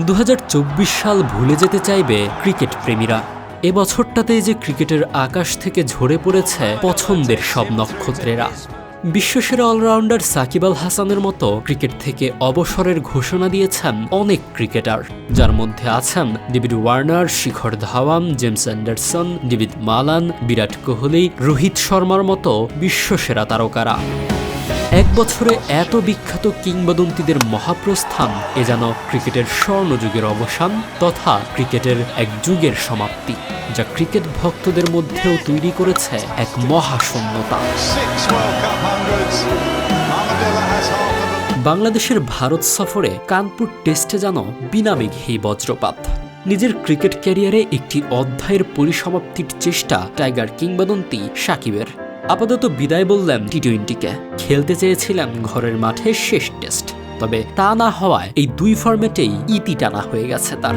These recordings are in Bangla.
দু হাজার চব্বিশ সাল ভুলে যেতে চাইবে ক্রিকেট প্রেমীরা। এ বছরটাতে যে ক্রিকেটের আকাশ থেকে ঝরে পড়েছে পছন্দের সব নক্ষত্রেরা। বিশ্বসেরা অলরাউন্ডার সাকিব আল হাসানের মতো ক্রিকেট থেকে অবসরের ঘোষণা দিয়েছেন অনেক ক্রিকেটার। যার মধ্যে আছেন David Warner, Shikhar Dhawan, James Anderson, David Malan, Virat Kohli, Rohit শর্মার মতো বিশ্বসেরা তারকারা। এক বছরে এত বিখ্যাত কিংবদন্তিদের মহাপ্রস্থান, এ যেন ক্রিকেটের স্বর্ণযুগের অবসান তথা ক্রিকেটের এক যুগের সমাপ্তি, যা ক্রিকেট ভক্তদের মধ্যেও তৈরি করেছে এক মহাশূন্যতা. বাংলাদেশের ভারত সফরে কানপুর টেস্টে যেন বিনা মেঘেই বজ্রপাত নিজের ক্রিকেট ক্যারিয়ারে একটি অধ্যায়ের পরিসমাপ্তির চেষ্টা টাইগার কিংবদন্তি সাকিবের আপাতত বিদায় বললেন টি টোয়েন্টিকে খেলতে চেয়েছিলেন ঘরের মাঠে শেষ টেস্ট, তবে তা না হওয়ায় এই দুই ফরম্যাটেই ইতি টানা হয়ে গেছে তার।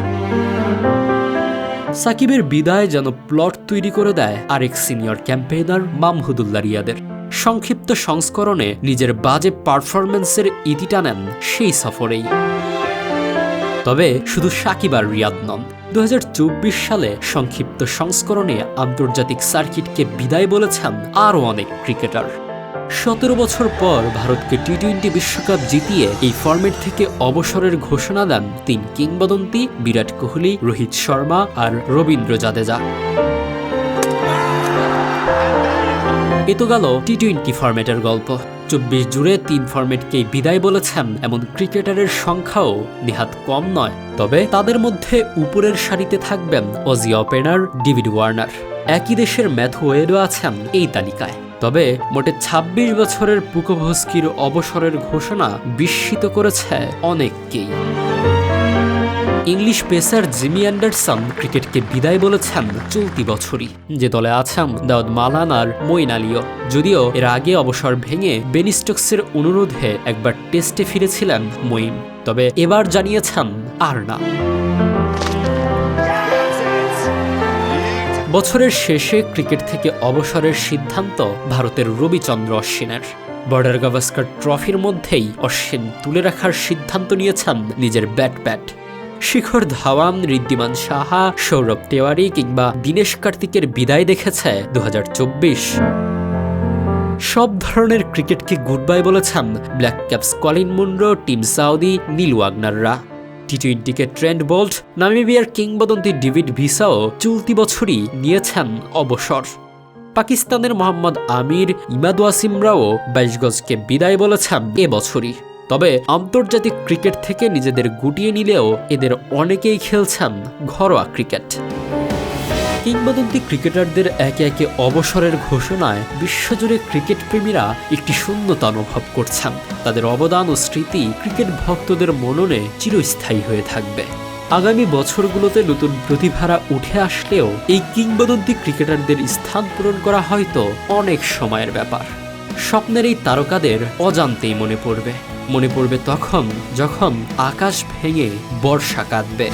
সাকিবের বিদায় যেন প্লট তৈরি করে দেয় আরেক সিনিয়র ক্যাম্পেইনার মামহুদুল্লা রিয়াদের। সংক্ষিপ্ত সংস্করণে নিজের বাজে পারফরম্যান্সের ইতি টানেন সেই সফরেই। তবে শুধু সাকিব আর রিয়াদ নন। দু হাজার চব্বিশ সালে সংক্ষিপ্ত সংস্করণে আন্তর্জাতিক সার্কিটকে বিদায় বলেছেন আরও অনেক ক্রিকেটার। সতেরো বছর পর ভারতকে টি টোয়েন্টি বিশ্বকাপ জিতিয়ে এই ফরম্যাট থেকে অবসরের ঘোষণা দেন তিন কিংবদন্তি বিরাট কোহলি, রোহিত শর্মা আর রবীন্দ্র জাদেজা। এ তো গেল টি টোয়েন্টি ফরম্যাটের গল্প। চব্বিশ জুড়ে তিন ফর্মেটকেই বিদায় বলেছেন। এমন ক্রিকেটারের সংখ্যাও নিহাত কম নয়। তবে তাদের মধ্যে উপরের সারিতে থাকবেন অজি ওপেনার ডেভিড ওয়ার্নার। একই দেশের ম্যাথু ওয়েডও আছেন এই তালিকায়। তবে মোটে ২৬ বছরের পুকোভস্কির অবসরের ঘোষণা বিস্মিত করেছে অনেককেই। ইংলিশ পেসার জিমি অ্যান্ডারসন ক্রিকেটকে বিদায় বলেছেন চলতি বছরই। যে দলে আছেন দাউদ মালান আর মইন আলীও। যদিও এর আগে অবসর ভেঙে বেনিস্টক্সের অনুরোধে একবার টেস্টে ফিরেছিলেন মইন তবে এবার জানিয়েছেন আর না বছরের শেষে ক্রিকেট থেকে অবসরের সিদ্ধান্ত ভারতের রবিচন্দ্র অশ্বিনের। বর্ডার গাভাস্কার ট্রফির মধ্যেই অশ্বিন তুলে রাখার সিদ্ধান্ত নিয়েছেন নিজের ব্যাট ব্যাট শিখর ধাওয়ান ঋদ্ধিমান সাহা, সৌরভ তেওয়ারি কিংবা দীনেশ কার্তিকের বিদায় দেখেছে দু হাজার চব্বিশ। সব ধরনের ক্রিকেটকে গুড বাই বলেছেন Black Caps Colin Munro Tim Southee, Neil ওয়াগনাররা। T টোয়েন্টিকে ট্রেন্ড বোল্ট, নামিবিয়ার কিংবদন্তি ডেভিড ভিসাও চলতি বছরই নিয়েছেন অবসর। পাকিস্তানের মোহাম্মদ আমির, ইমাদ ওয়াসিমরাও বাইশ গজকে বিদায় বলেছেন এবছরই তবে আন্তর্জাতিক ক্রিকেট থেকে নিজেদের গুটিয়ে নিলেও এদের অনেকেই খেলছেন ঘরোয়া ক্রিকেট। কিংবদন্তি ক্রিকেটারদের একে একে অবসরের ঘোষণায় বিশ্বজুড়ে ক্রিকেট প্রেমীরা একটি শূন্যতা অনুভব করছেন। তাদের অবদান ও স্মৃতি ক্রিকেট ভক্তদের মননে চিরস্থায়ী হয়ে থাকবে। আগামী বছরগুলোতে নতুন প্রতিভারা উঠে আসলেও এই কিংবদন্তি ক্রিকেটারদের স্থান পূরণ করা হয়তো অনেক সময়ের ব্যাপার। স্বপ্নের এই তারকাদের অজান্তেই মনে পড়বে। মনে পড়বে তখন যখন আকাশ ভেঙে বর্ষা কাঁদবে।